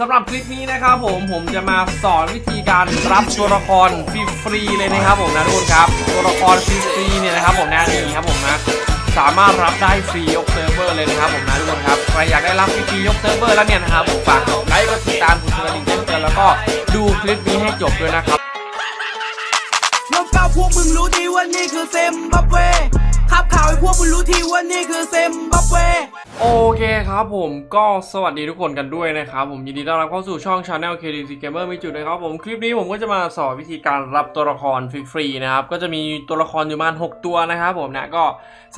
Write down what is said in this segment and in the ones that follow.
สำหรับคลิปนี้นะครับผมผมจะมาสอนวิธีการรับตัวละครฟรีๆเลยนะครับผมนะทุกคนครับตัวละครฟรีๆเนี่ยนะครับผมนะนี่ครับผมนะสามารถรับได้ฟรียกเซิร์ฟเวอร์เลยนะครับผมนะทุกคนครับใครอยากได้รับฟรียกเซิร์ฟเวอร์แล้วเนี่ยนะครับผมฝากกดไลค์กดติดตามกดกระดิ่งแจ้งเตือนแล้วก็ดูคลิปนี้ให้จบด้วยนะครับลมเก้าพวกมึงรู้ดีว่านี่คือเซมบับเว ขับข่าวให้พวกมึงรู้ทีว่านี่คือเซมบับเวโอเคครับผมก็สวัสดีทุกคนกันด้วยนะครับผมยินดีต้อนรับเข้าสู่ช่อง Channel KDC Gamer มีจุดนะครับผมคลิปนี้ผมก็จะมาสอนวิธีการรับตัวละครฟรีๆนะครับก็จะมีตัวละครอยู่ประมาณ6 ตัวนะครับผมนะก็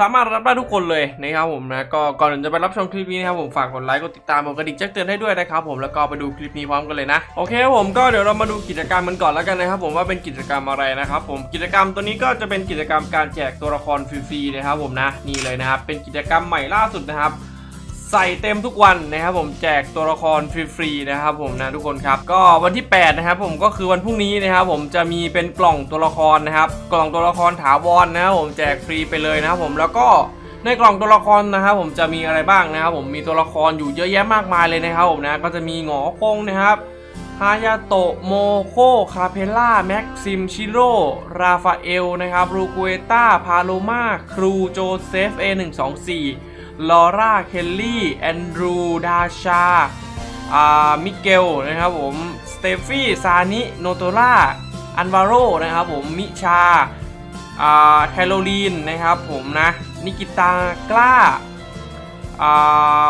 สามารถรับได้ทุกคนเลยนะครับผมนะก็ก่อนอื่นจะไปรับชมคลิปนี้นะครับผมฝากกดไลค์กดติดตามกดกระดิ่งแจ้งเตือนให้ด้วยนะครับผมแล้วก็ไปดูคลิปนี้พร้อมกันเลยนะโอเคครับผมก็เดี๋ยวเรามาดูกิจกรรมมันก่อนแล้วกันนะครับผมว่าเป็นกิจกรรมอะไรนะครับผมกิจกรรมตัวนี้ก็จะเป็นกิจกรรมการแจกตัวละครฟรีนะครับผมนะนี่เลยนะครับเป็นกิจกรรมใหม่ล่าสุดนะครับ ใส่เต็มทุกวันนะครับผมแจกตัวละครฟรีๆนะครับผมนะทุกคนครับก็วันที่ 8 นะครับผมก็คือวันพรุ่งนี้นะครับผมจะมีเป็นกล่องตัวละครนะครับ กล่องตัวละครถาวรนะครับผมแจกฟรีไปเลยนะครับผมแล้วก็ในกล่องตัวละครนะครับผมจะมีอะไรบ้างนะครับผมมีตัวละครอยู่เยอะแยะมากมายเลยนะครับผมนะก็จะมีหงอคงนะครับ ฮายาโตะโมโคคาเพล่าแม็กซิมชิโร่ราฟาเอลนะครับรูกูเอต้าพาโลมาครูโจเซฟ A124 ลอร่าเคลลี่แอนดรูดาชาอ่ามิเกลนะครับผมสเตฟี่ซานิโนโตล่าอันวาโรนะครับผมมิชาอ่าแคโรลีนนะครับผมนะนิกิตากล้า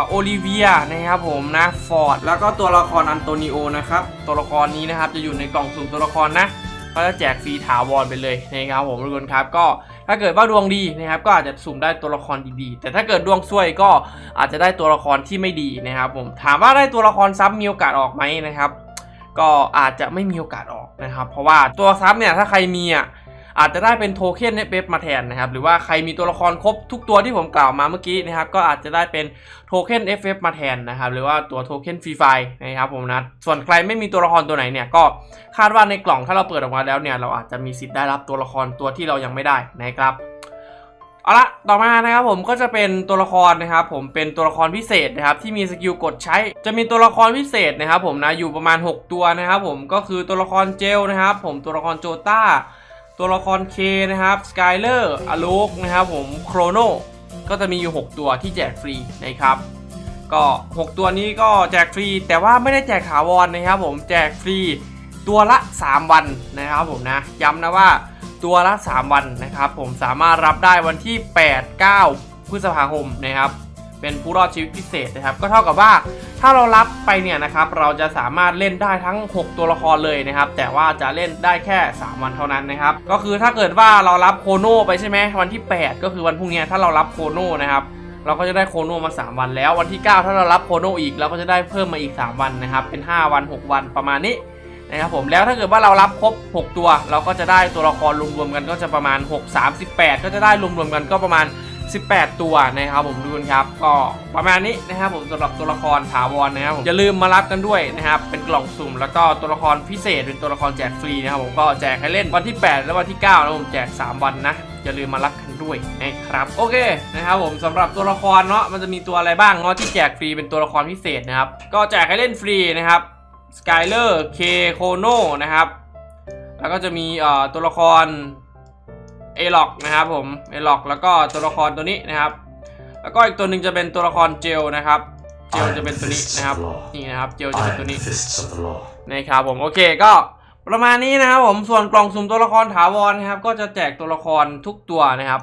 โอลิเวียนะครับผมนะฟอร์ดแล้วก็ตัวละครอันโตนิโอนะครับตัวละครนี้นะครับจะอยู่ในกล่องสุ่มตัวละครนะก็จะแจกฟรีถาวรไปเลยนะครับผมทุกคนครับก็ถ้าเกิดว่าดวงดีนะครับก็อาจจะสุ่มได้ตัวละครดีๆ แต่ถ้าเกิดดวงซวยก็อาจจะได้ตัวละครที่ไม่ดีนะครับผมถามว่าได้ตัวละครซ้ำมีโอกาสออกไหมนะครับ ก็อาจจะไม่มีโอกาสออกนะครับ เพราะว่าตัวซ้ำเนี่ยถ้าใครมีอะ อาจจะได้เป็นโทเค็นเอฟมาแทนนะครับ หรือว่าใครมีตัวละครครบทุกตัวที่ผมกล่าวมาเมื่อกี้นะครับ ก็อาจจะได้เป็นโทเค็น FF มาแทนนะครับ หรือว่าตัวโทเค็นฟรีไฟนะครับผมนะส่วนใครไม่มีตัวละครตัวไหนเนี่ยก็คาดว่าในกล่องถ้าเราเปิดออกมาแล้วเนี่ยเราอาจจะมีสิทธิ์ได้รับตัวละครตัวที่เรายังไม่ได้นะครับเอาละต่อมานะครับผมก็จะเป็นตัวละครนะครับผมเป็นตัวละครพิเศษนะครับที่มีสกิลกดใช้ จะมีตัวละครพิเศษนะครับผมนะอยู่ประมาณ 6 ตัวนะครับผมก็คือตัวละครเจลนะครับผมตัวละครโจต้า ตัวละครเคนะครับสกายเลอร์อลูกนะครับผมโครโนก็จะมีอยู่ 6 ตัวที่แจกฟรีนะครับก็ 6 ตัวนี้ก็แจกฟรี แต่ว่าไม่ได้แจกถาวรนะครับผมแจกฟรีตัวละ 3 วันนะครับผมนะย้ำนะว่าตัวละ 3 วันนะครับผมสามารถรับได้วันที่ 8 9 พฤษภาคมนะครับ เป็นผู้รอดชีวิตพิเศษนะครับ ก็เท่ากับว่าถ้าเรารับไปเนี่ยนะครับเราจะสามารถเล่นได้ทั้ง 6 ตัวละครเลยนะครับ แต่ว่าจะเล่นได้แค่ 3 วันเท่านั้นนะครับ ก็คือถ้าเกิดว่าเรารับโคโน่ไปใช่ไหมวันที่ 8 ก็คือวันพรุ่งนี้ถ้าเรารับโคโน่นะครับเราก็จะได้โคโน่มา 3 วันแล้ว วันที่ 9 ถ้าเรารับโคโน่อีกเราก็จะได้เพิ่มมาอีก 3 วันนะครับ เป็น 5 วัน 6 วันประมาณนี้นะครับผมแล้วถ้าเกิดว่าเรารับครบ 6 ตัว เราก็จะได้ตัวละครรวมๆกันก็จะประมาณ 6 38 ก็จะได้รวมๆกันก็ประมาณ 18 ตัวนะครับผมดูกันครับ ก็ประมาณนี้นะครับผมสำหรับตัวละครถาวรนะครับผมอย่าลืมมารับกันด้วยนะครับเป็นกล่องสุ่มแล้วก็ตัวละครพิเศษเป็นตัวละครแจกฟรีนะครับผมก็แจกให้เล่นวันที่ 8 และวันที่9แล้วผมแจก 3 วันนะอย่าลืมมารับกันด้วยนะครับโอเคนะครับผมสำหรับตัวละครเนาะมันจะมีตัวอะไรบ้างเนาะที่แจกฟรีเป็นตัวละครพิเศษนะครับก็แจกให้เล่นฟรีนะครับสกายเลอร์เคโคโนนะครับแล้วก็จะมีเอ่อตัวละคร เอล็อกนะครับผมเอล็อกแล้วก็ตัวละครตัวนี้นะครับ แล้วก็อีกตัวหนึ่งจะเป็นตัวละครเจลนะครับเจลจะเป็นตัวนี้นะครับนี่นะครับเจลจะ I เป็น am ตัว the นี้ fists of the law. นะครับผมโอเคก็ประมาณนี้นะครับผมส่วนกล่องสุ่มตัวละครถาวรนะครับ ก็จะแจกตัวละครทุกตัวนะครับ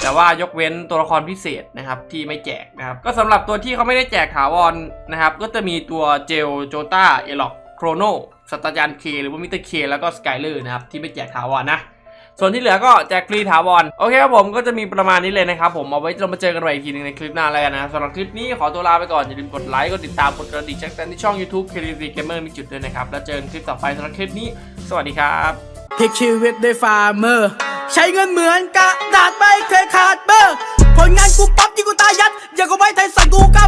แต่ว่ายกเว้นตัวละครพิเศษนะครับที่ไม่แจกนะครับ ก็สำหรับตัวที่เขาไม่ได้แจกถาวรนะครับ ก็จะมีตัวเจลโจต้าเอล็อกโครโนสัตยานเคหรือว่ามิสเตอร์เคแล้วก็สกายเลอร์นะครับที่ไม่แจกถาวรนะ ส่วนที่เหลือก็แจกฟรีถาวรโอเคครับผมก็จะมีประมาณนี้เลยนะครับผมเอาไว้เรามาเจอกันใหม่อีกทีนึงในคลิปหน้าแล้วกันนะสำหรับคลิปนี้ขอตัวลาไปก่อนอย่าลืมกดไลค์กดติดตามกดกระดิ่งแจ้งเตือนที่ช่อง YouTube k ีเกมเมอร์มีจุดด้วยนะครับแล้วเจอกันคลิปต่อไปสำหรับคลิปนี้ สวัสดีครับพลิชีวิตด้วยฟาร์เมอร์ใช้เงินเหมือนกระดาษไม่เคยขาดเบอร์ผลงานกูปั๊บยิงกูตายัดอย่ากูไว้ไทยสั่งกูก